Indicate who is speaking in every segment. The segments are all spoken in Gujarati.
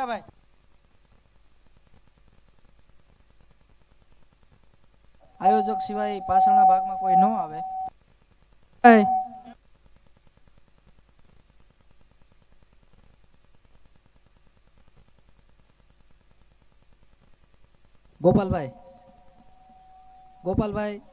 Speaker 1: મોટાભાઈ આયોજક સિવાય પાછળના ભાગમાં કોઈ ન આવે. ગોપાલભાઈ. ગોપાલભાઈ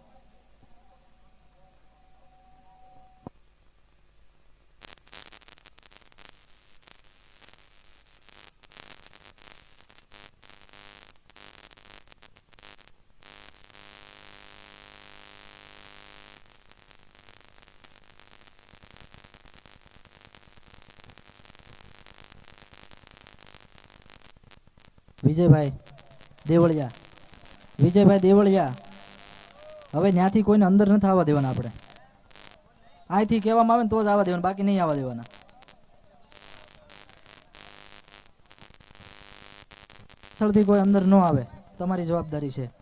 Speaker 1: વિજયભાઈ દેવળિયા. વિજયભાઈ દેવળિયા. હવે ત્યાંથી કોઈને અંદર નથી આવવા દેવાના આપણે. અહીંથી કહેવામાં આવે ને તો જ આવવા દેવાના, બાકી નહીં આવવા દેવાના. સ્થળથી કોઈ અંદર ન આવે. તમારી જવાબદારી છે.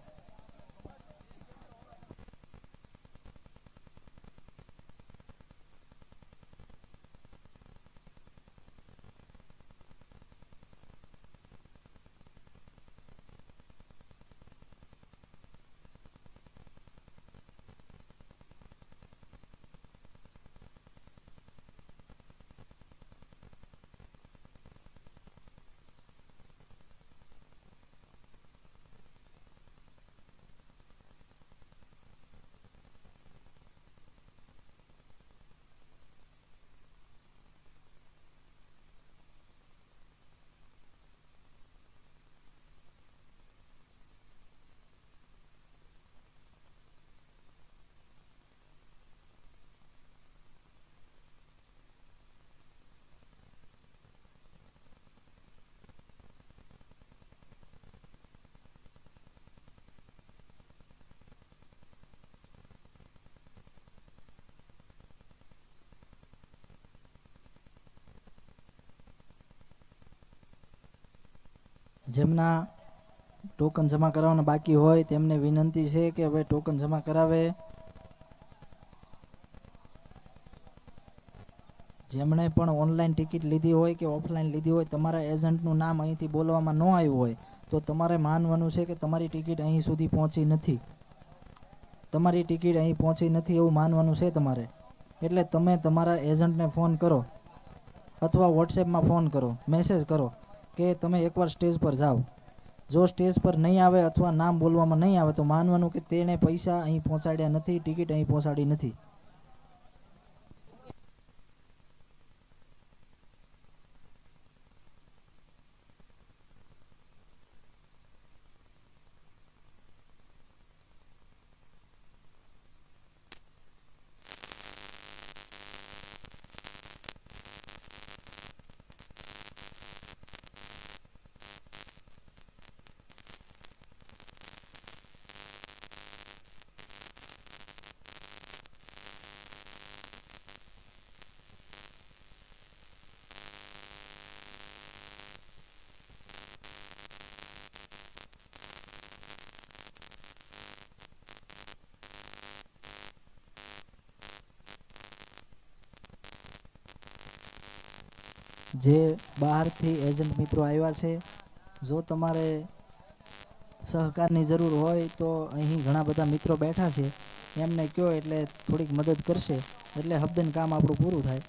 Speaker 1: જેમના ટોકન જમા કરાવવાના બાકી હોય તેમને વિનંતી છે કે હવે ટોકન જમા કરાવે. જેમણે પણ ઓનલાઈન ટિકિટ લીધી હોય કે ઓફલાઈન લીધી હોય, તમારા એજન્ટનું નામ અહીંથી બોલવામાં ન આવ્યું હોય, તો તમારે માનવાનું છે કે તમારી ટિકિટ અહીં સુધી પહોંચી નથી. તમારી ટિકિટ અહીં પહોંચી નથી એવું માનવાનું છે તમારે. એટલે તમે તમારા એજન્ટને ફોન કરો અથવા વોટ્સએપમાં ફોન કરો મેસેજ કરો. કે તમે એકવાર સ્ટેજ પર જાઓ. જો સ્ટેજ પર નહીં આવે અથવા નામ બોલવામાં નહીં આવે તો માનવાનું કે તેણે પૈસા અહીં પહોંચાડ્યા નથી, ટિકિટ અહીં પહોંચાડી નથી. જે બહારથી એજન્ટ મિત્રો આવ્યા છે, જો તમારે સહકારની જરૂર હોય તો અહીં ઘણા બધા મિત્રો બેઠા છે. એમને કહો એટલે થોડીક મદદ કરશે, એટલે હબદન કામ આપણું પૂરું થાય.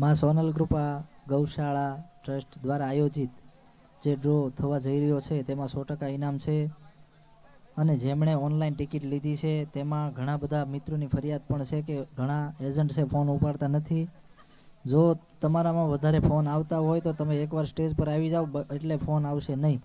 Speaker 1: માં સોનલ કૃપા ગૌશાળા ટ્રસ્ટ દ્વારા આયોજિત જે ડ્રો થવા જઈ રહ્યો છે, તેમાં સો ટકા ઇનામ છે. અને જેમણે ઓનલાઈન ટિકિટ લીધી છે, તેમાં ઘણા બધા મિત્રોની ફરિયાદ પણ છે કે ઘણા એજન્ટ છે, ફોન ઉપાડતા નથી. જો તમારામાં વધારે ફોન આવતા હોય તો તમે એકવાર સ્ટેજ પર આવી જાઓ એટલે ફોન આવશે નહીં.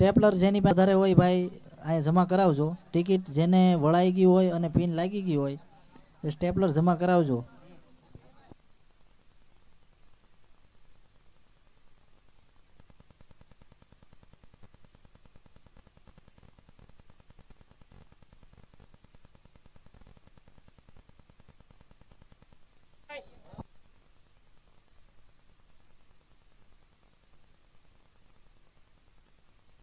Speaker 1: સ્ટેપલર જેની વધારે હોય ભાઈ, અહીંયા જમા કરાવજો. ટિકિટ જેને વળાઈ ગઈ હોય અને પિન લાગી ગઈ હોય, એ સ્ટેપલર જમા કરાવજો.